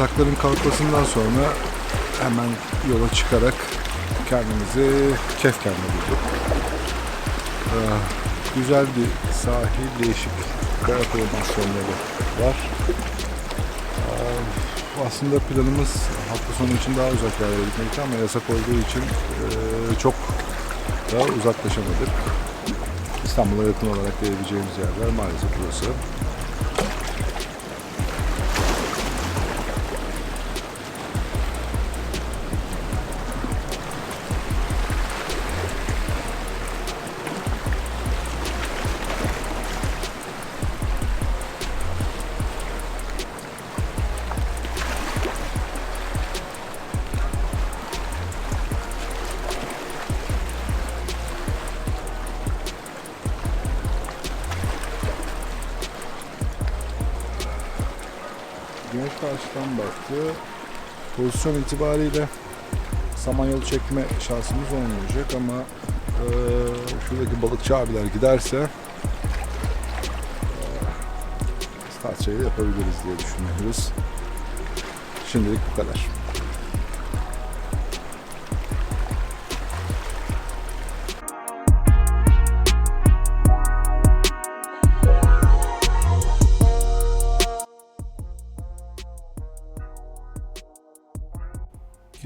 yasakların kalkmasından sonra hemen yola çıkarak kendimizi Kefken'de bulduk. Ee, güzel bir sahil, değişik kaya formasyonları var. Ee, aslında planımız hafta sonu için daha uzak yerlere gitmekti ama yasak olduğu için çok da uzaklaşamadık. İstanbul'a yakın olarak gelebileceğimiz yerler maalesef burası. Karşıdan baktı. Pozisyon itibariyle samanyolu çekme şansımız olmayacak ama eee, şuradaki balıkçı abiler giderse eee, start yapabiliriz diye düşünüyoruz. Şimdilik bu kadar.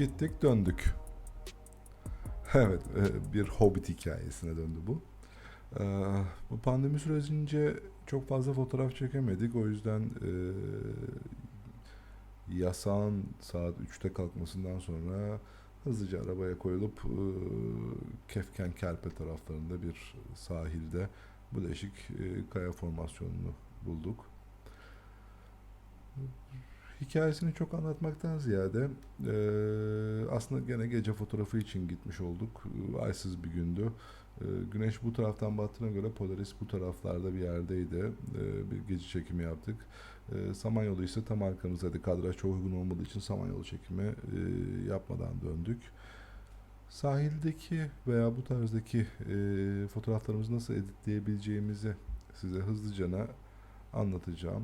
Gittik döndük. Evet e, bir Hobbit hikayesine döndü bu. E, Bu pandemi sürecince çok fazla fotoğraf çekemedik. O yüzden e, yasağın saat 3'te kalkmasından sonra hızlıca arabaya koyulup Kefken Kerpe taraflarında bir sahilde bu değişik kaya formasyonunu bulduk. Hikayesini çok anlatmaktan ziyade e, aslında gene gece fotoğrafı için gitmiş olduk. Aysız bir gündü. E, güneş bu taraftan battığına göre Polaris bu taraflarda bir yerdeydi. E, bir gece çekimi yaptık. E, Samanyolu ise tam arkamızdaydı. Kadraj çok uygun olmadığı için Samanyolu çekimi e, yapmadan döndük. Sahildeki veya bu tarzdaki e, fotoğraflarımızı nasıl editleyebileceğimizi size hızlıcana anlatacağım.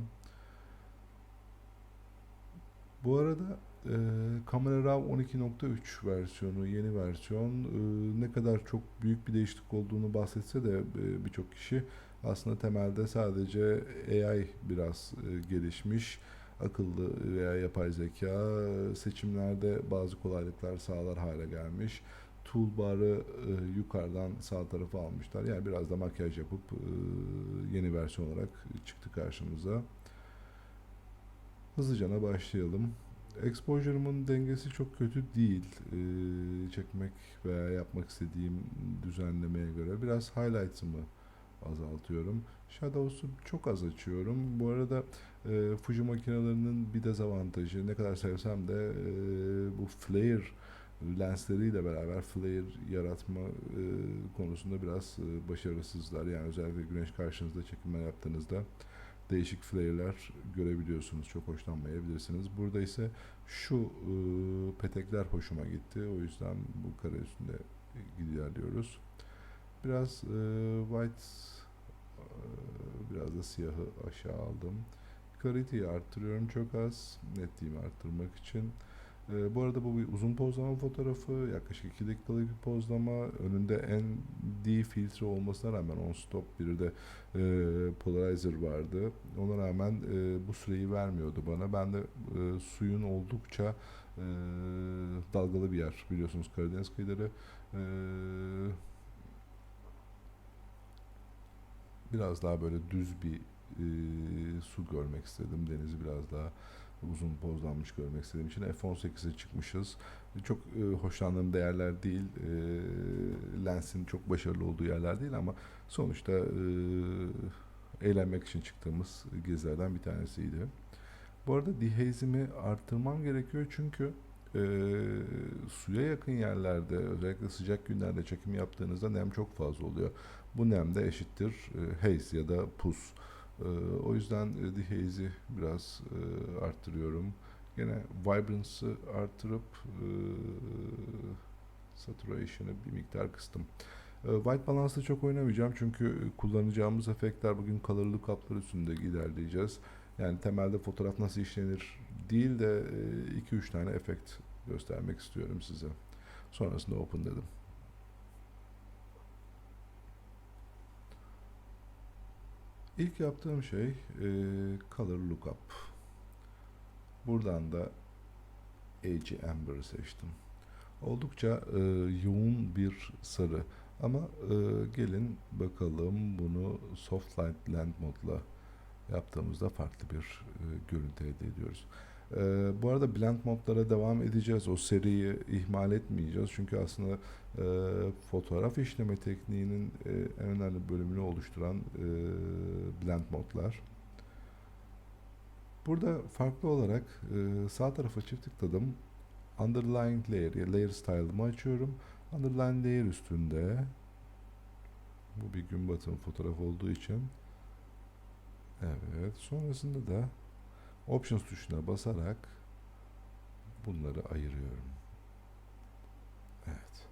Bu arada e, Camera Raw 12.3 versiyonu, yeni versiyon e, ne kadar çok büyük bir değişiklik olduğunu bahsetse de e, birçok kişi aslında temelde sadece AI biraz e, gelişmiş. Akıllı veya yapay zeka seçimlerde bazı kolaylıklar sağlar hale gelmiş. Toolbar'ı e, yukarıdan sağ tarafa almışlar. Yani biraz da makyaj yapıp e, yeni versiyon olarak çıktı karşımıza. Hızlıcana başlayalım. Exposure'ımın dengesi çok kötü değil. Ee, çekmek veya yapmak istediğim düzenlemeye göre biraz highlights'ımı azaltıyorum. Shadows'u çok az açıyorum. Bu arada e, Fuji makinelerinin bir dezavantajı ne kadar sevsem de e, bu flare lensleriyle beraber flare yaratma e, konusunda biraz e, başarısızlar. Yani özellikle güneş karşınızda çekimler yaptığınızda değişik flare'ler görebiliyorsunuz. Çok hoşlanmayabilirsiniz. Burada ise şu e, petekler hoşuma gitti. O yüzden bu kare üstünde ilerliyoruz. Biraz e, white e, biraz da siyahı aşağı aldım. Clarity'yi arttırıyorum çok az. Netliğimi arttırmak için. E, bu arada bu bir uzun pozlama fotoğrafı. Yaklaşık 2 dakikalık bir pozlama. Önünde en D filtre olmasına rağmen on stop bir de e, polarizer vardı. Ona rağmen e, bu süreyi vermiyordu bana. Ben de e, suyun oldukça e, dalgalı bir yer biliyorsunuz Karadeniz kıyıları. E, biraz daha böyle düz bir e, su görmek istedim. Denizi biraz daha uzun pozlanmış görmek istediğim için F18'e çıkmışız. Çok e, hoşlandığım değerler değil. E, lensin çok başarılı olduğu yerler değil ama sonuçta e, eğlenmek için çıktığımız gezilerden bir tanesiydi. Bu arada dehaze'imi arttırmam gerekiyor çünkü e, suya yakın yerlerde özellikle sıcak günlerde çekim yaptığınızda nem çok fazla oluyor. Bu nem de eşittir e, haze ya da pus. E, o yüzden e, dehaze'i biraz e, arttırıyorum. Gene vibrance'ı arttırıp e, saturation'ı bir miktar kıstım. White Balance'da çok oynamayacağım çünkü kullanacağımız efektler bugün colorlı kaplar üstünde ilerleyeceğiz. Yani temelde fotoğraf nasıl işlenir değil de 2-3 tane efekt göstermek istiyorum size. Sonrasında open dedim. İlk yaptığım şey e, color lookup. Buradan da Age Amber'ı seçtim. Oldukça e, yoğun bir sarı. Ama e, gelin bakalım bunu Soft Light Land modla yaptığımızda farklı bir e, görüntü elde ediyoruz. E, bu arada blend modlara devam edeceğiz. O seriyi ihmal etmeyeceğiz. Çünkü aslında e, fotoğraf işleme tekniğinin e, en önemli bölümünü oluşturan e, blend modlar. Burada farklı olarak e, sağ tarafa çift tıkladım. Underlying Layer, Layer Style'ımı açıyorum. Underlying Layer üstünde bu bir gün batımı fotoğraf olduğu için Evet. Sonrasında da Options tuşuna basarak bunları ayırıyorum. Evet.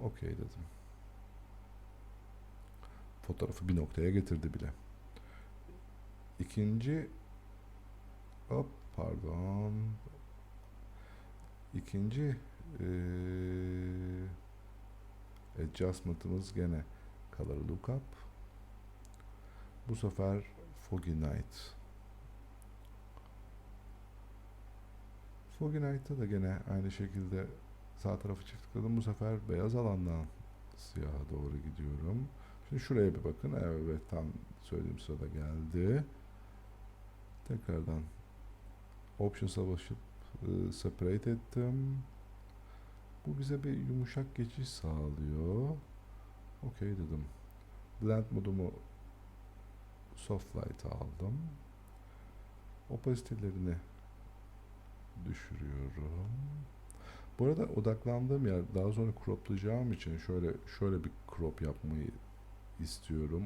OK dedim. Fotoğrafı bir noktaya getirdi bile. İkinci hop pardon İkinci ee, adjustment'ımız gene color lookup. Bu sefer Foggy Night. Foggy Night'ta da gene aynı şekilde sağ tarafı çift tıkladım. Bu sefer beyaz alandan siyaha doğru gidiyorum. Şimdi şuraya bir bakın. Evet tam söylediğim sırada geldi. Tekrardan Options'a basıp e, separate ettim. Bu bize bir yumuşak geçiş sağlıyor. Okey dedim. Blend modumu soft light aldım. Opasitelerini düşürüyorum. Bu arada odaklandığım yer daha sonra croplayacağım için şöyle şöyle bir crop yapmayı istiyorum.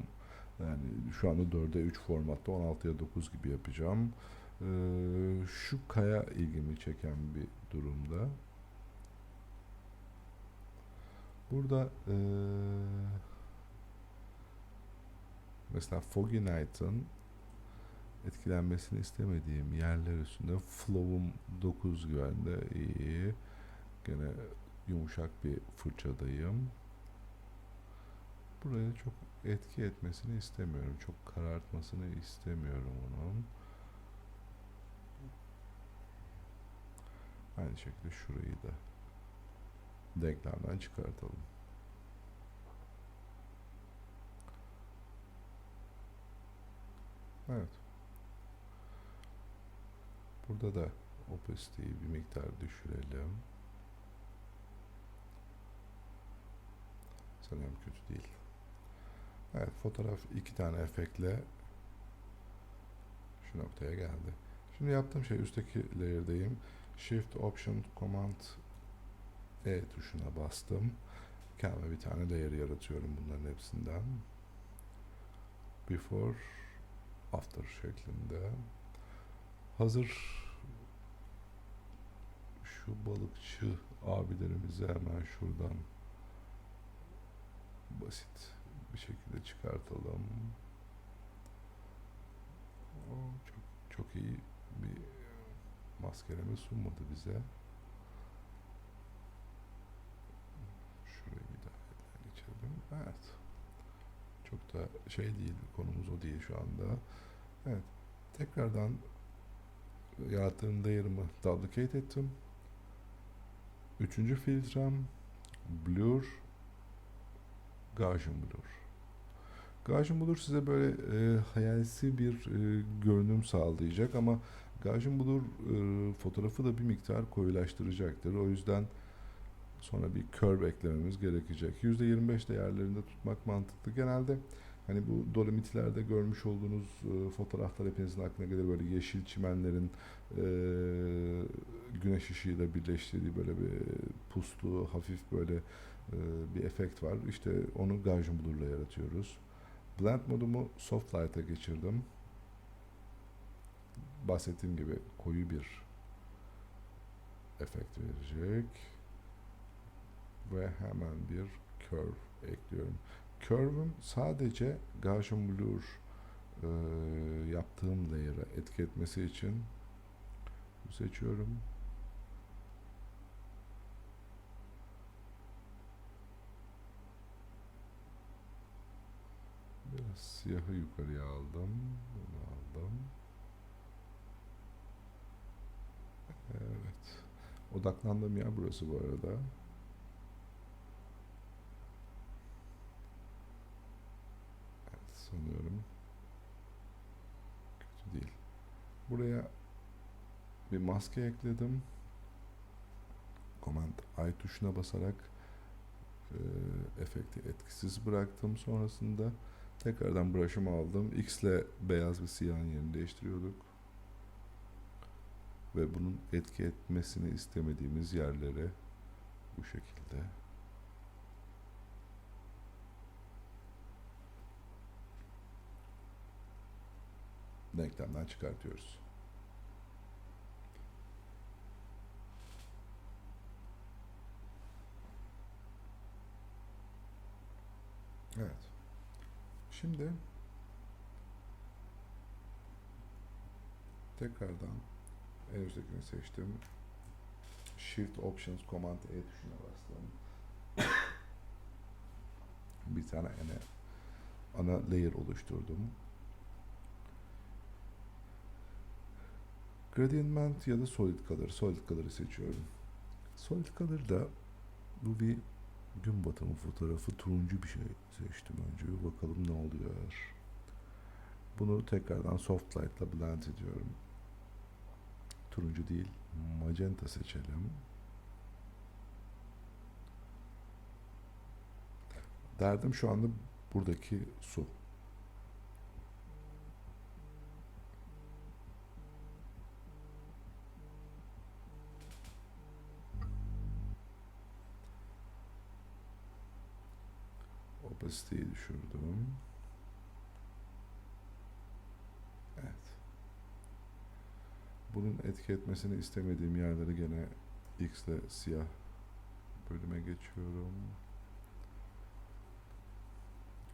Yani şu anda 4'e 3 formatta 16'ya 9 gibi yapacağım. Ee, şu kaya ilgimi çeken bir durumda. Burada ee, mesela Foggy Night'ın etkilenmesini istemediğim yerler üstünde flow'um 9 güvende iyi. Gene yumuşak bir fırçadayım. Buraya çok etki etmesini istemiyorum. Çok karartmasını istemiyorum onun. Aynı şekilde şurayı da denklemden çıkartalım. Evet. Burada da opacity'yi bir miktar düşürelim. Sanıyorum kötü değil. Evet fotoğraf iki tane efektle şu noktaya geldi. Şimdi yaptığım şey üstteki layer'dayım. Shift Option Command E tuşuna bastım. Kendime bir tane layer yaratıyorum bunların hepsinden. Before After şeklinde. Hazır şu balıkçı abilerimizi hemen şuradan basit bir şekilde çıkartalım. Çok çok iyi bir maskeleme sunmadı bize. Şurayı bir daha geçelim. Evet. Çok da şey değil, konumuz o değil şu anda. Evet. Tekrardan yarattığım layer'ımı duplicate ettim. Üçüncü filtrem Blur Gaussian Blur. Gaussian Blur size böyle e, hayalsi bir e, görünüm sağlayacak ama Gaussian Blur e, fotoğrafı da bir miktar koyulaştıracaktır. O yüzden sonra bir curve eklememiz gerekecek. %25 değerlerinde tutmak mantıklı. Genelde hani bu Dolomitlerde görmüş olduğunuz e, fotoğraflar hepinizin aklına gelir böyle yeşil çimenlerin e, güneş ışığıyla birleştirdiği böyle bir puslu hafif böyle e, bir efekt var. İşte onu Gaussian Blur'la yaratıyoruz. Blend modumu Soft Light'a geçirdim. Bahsettiğim gibi koyu bir efekt verecek. Ve hemen bir curve ekliyorum. Curve'üm sadece Gaussian Blur e, yaptığım layer'a etki etmesi için seçiyorum. Biraz siyahı yukarıya aldım. Bunu aldım. Evet. Odaklandığım yer burası bu arada. Evet, sanıyorum. Kötü değil. Buraya bir maske ekledim. Command I tuşuna basarak e, efekti etkisiz bıraktım. Sonrasında tekrardan brush'ımı aldım. X ile beyaz ve siyahın yerini değiştiriyorduk. Ve bunun etki etmesini istemediğimiz yerlere bu şekilde denklemden çıkartıyoruz. Evet. Şimdi tekrardan en üsttekini seçtim. Shift Options Command E tuşuna bastım. Bir tane ana, ana layer oluşturdum. Gradient ya da Solid Color. Solid Color'ı seçiyorum. Solid Color'da bu bir gün batımı fotoğrafı turuncu bir şey seçtim önce. Bir bakalım ne oluyor. Bunu tekrardan Soft Light'la blend ediyorum. Turuncu değil, magenta seçelim. Derdim şu anda buradaki su. Opacity'yi düşürdüm. Evet. Bunun etki etmesini istemediğim yerleri gene X ile siyah bölüme geçiyorum.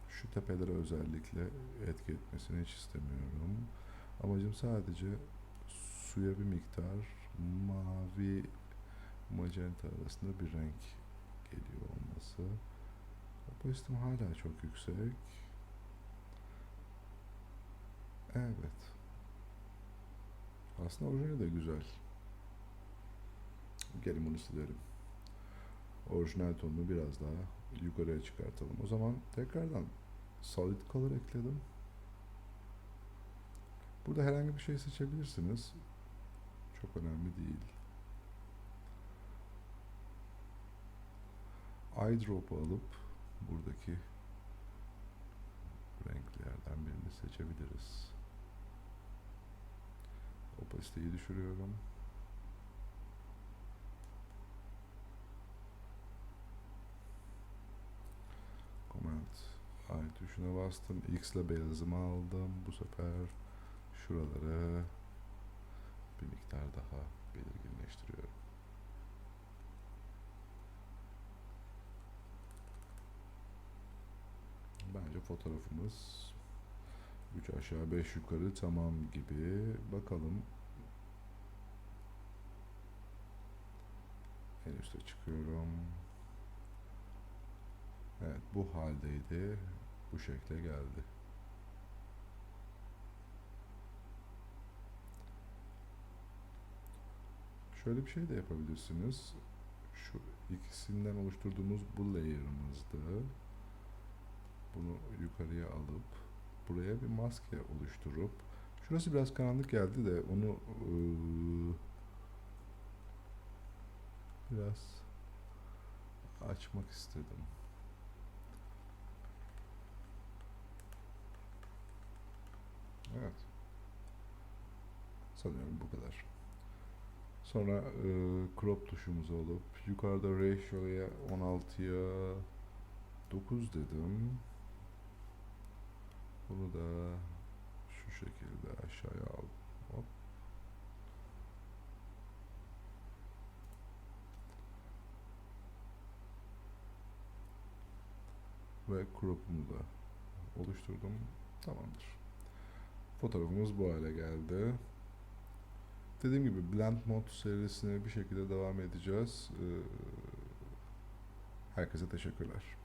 Şu tepelere özellikle etki etmesini hiç istemiyorum. Amacım sadece suya bir miktar mavi magenta arasında bir renk geliyor olması. Opacity'm hala çok yüksek. Evet. Aslında orijinali de güzel. Gelin bunu silerim. Orijinal tonunu biraz daha yukarıya çıkartalım. O zaman tekrardan solid color ekledim. Burada herhangi bir şey seçebilirsiniz. Çok önemli değil. Eyedrop'u alıp buradaki renklerden birini seçebiliriz. Opacity'yi düşürüyorum. Command I tuşuna bastım. X ile beyazımı aldım. Bu sefer şuraları bir miktar daha belirginleştiriyorum. Bence fotoğrafımız 3 aşağı 5 yukarı tamam gibi. Bakalım. En üste çıkıyorum. Evet bu haldeydi. Bu şekle geldi. Şöyle bir şey de yapabilirsiniz. Şu ikisinden oluşturduğumuz bu layer'ımızdı. Bunu yukarıya alıp buraya bir maske oluşturup şurası biraz karanlık geldi de onu ıı, biraz açmak istedim. Evet. Sanıyorum bu kadar. Sonra e, crop tuşumuzu alıp yukarıda ratio'ya 16'ya 9 dedim. Bunu da şu şekilde aşağıya aldım. Hop. Ve crop'umu da oluşturdum. Tamamdır. Fotoğrafımız bu hale geldi. Dediğim gibi Blend Mode serisine bir şekilde devam edeceğiz. Ee, herkese teşekkürler.